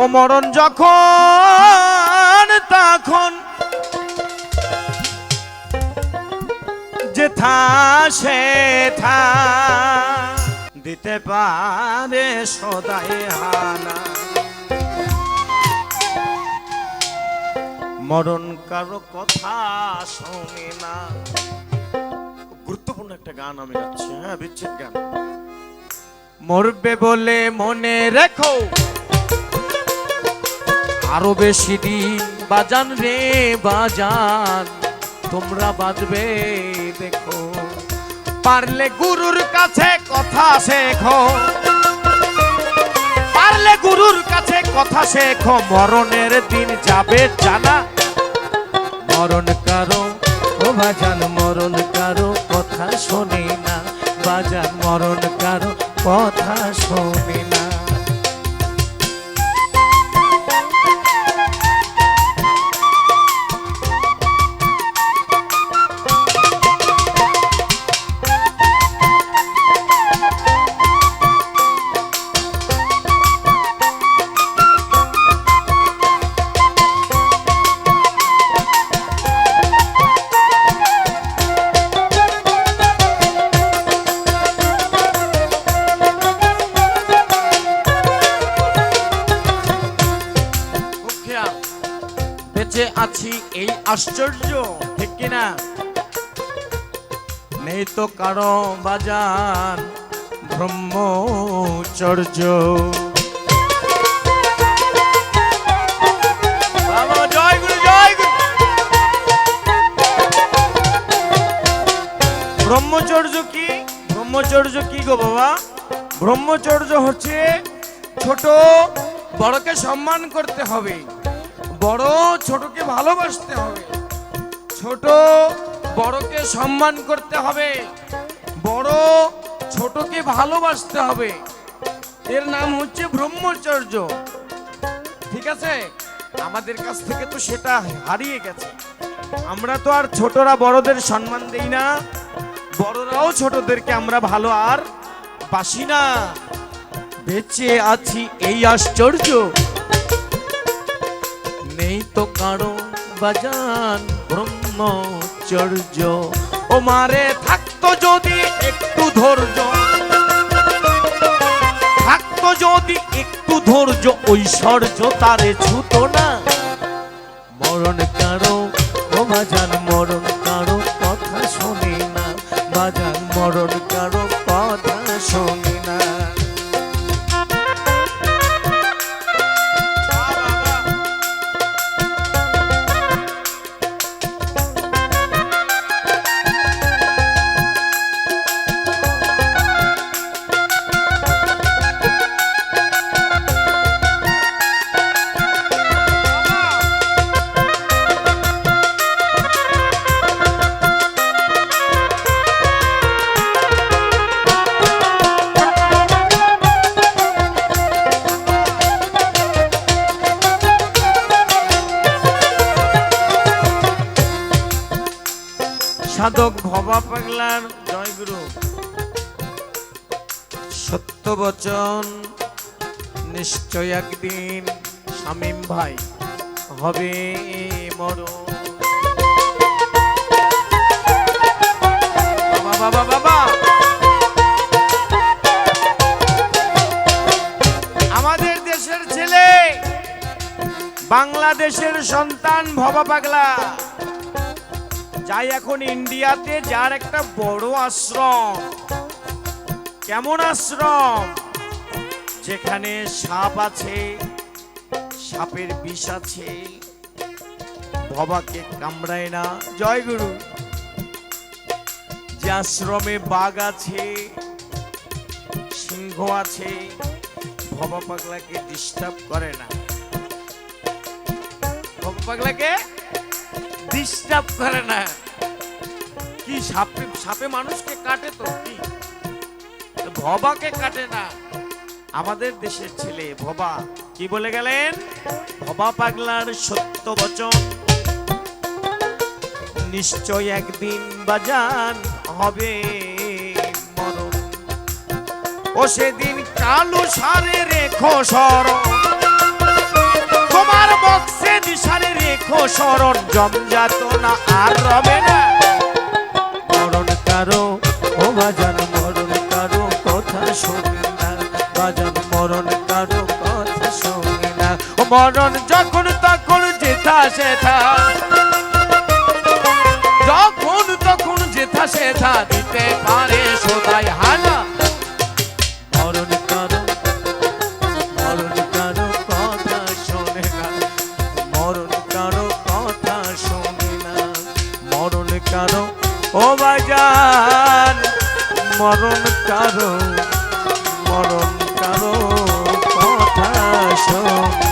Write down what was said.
ও মরণ যখন, তখন যে থা সে থা দিতে পারে সদাই হানা। মরণ কারও কথা শোনে না। গুরুত্বপূর্ণ একটা গান আমি গাচ্ছি হ্যাঁ বিচ্ছেদ গান। মরবে বলে মনে রেখো। আরও বেশি দিন বাজান রে বাজান, তোমরা বাজবে দেখো। পারলে গুরুর কাছে কথা শেখো। পারলে গুরুর কাছে কথা শেখো, মরণের দিন যাবে জানা। মরণ কারও, ও বাজান, মরণ কারও কথা শোনে না। বাজান, মরণ কারও কথা শোনে না। আছি এই আশ্চর্য, ঠিক কিনা? নেই তো কারও বাজান ব্রহ্মচর্য। ব্রহ্মচর্য কি? ব্রহ্মচর্য কি গো বাবা? ব্রহ্মচর্য হচ্ছে ছোট বড়কে সম্মান করতে হবে। বড় ছোটকে ভালোবাসতে হবে। ছোট বড়কে সম্মান করতে হবে। বড় ছোটকে ভালোবাসতে হবে। এর নাম হচ্ছে ব্রহ্মচর্য। ঠিক আছে? আমাদের কাছ থেকে তো সেটা হারিয়ে গেছে। আমরা তো আর ছোটরা বড়দের সম্মান দেই না। বড়রাও ছোটদেরকে আমরা ভালো আর বাসি না। বেঁচে আছি এই আশ্চর্য। নেই তো কারও বাজান ব্রহ্মচর্য ও মারে, থাকতো যদি একটু ধৈর্য। থাকতো যদি একটু ধৈর্য ঐশ্বর্য তারে ছুতো না। মরণ কারও ও বাজান সাধক ভবা পাগলার জয়গুরু। সত্য বচন নিশ্চয় একদিন শামীম ভাই হবে মরণ বাবা বাবা! আমাদের দেশের ছেলে, বাংলাদেশের সন্তান ভবা পাগলা। যাই এখন ইন্ডিয়াতে, যার একটা বড় আশ্রম। কেমন আশ্রম? যেখানে সাপ আছে, সাপের বিষ আছে। ভবাকে কামড়ায় না। জয় গুরু। যে আশ্রমে বাঘ আছে, সিংহ আছে, ভবা পাগলাকে ডিস্টার্ব করে না। ভবা পাগলাকে ডিস্টার্ব করে না। কি সাপে সাপে মানুষকে কাটে তো? কি? ভবাকে কাটে না। আমাদের দেশের ছেলে ভবা, কি বলে গেলেন? ভবা পাগলার সত্য বচন। নিশ্চয় একদিন বাজান হবে মরণ। ও সেদিন কালো সারে রেখো সর দুঃখ স্মরণ, জমজাত না আর রবে না। মরণ কারও, ও বাজান মরণ কারও, কথা শুনি না। বাজান মরণ কারও, কথা শুনি না। মরণ যখন তখন যেথা সেথা। যখন তখন যেথা সেথা দিতে পারে সদাই হানা। মরণ কারও মরণ কারও কথা শোনে।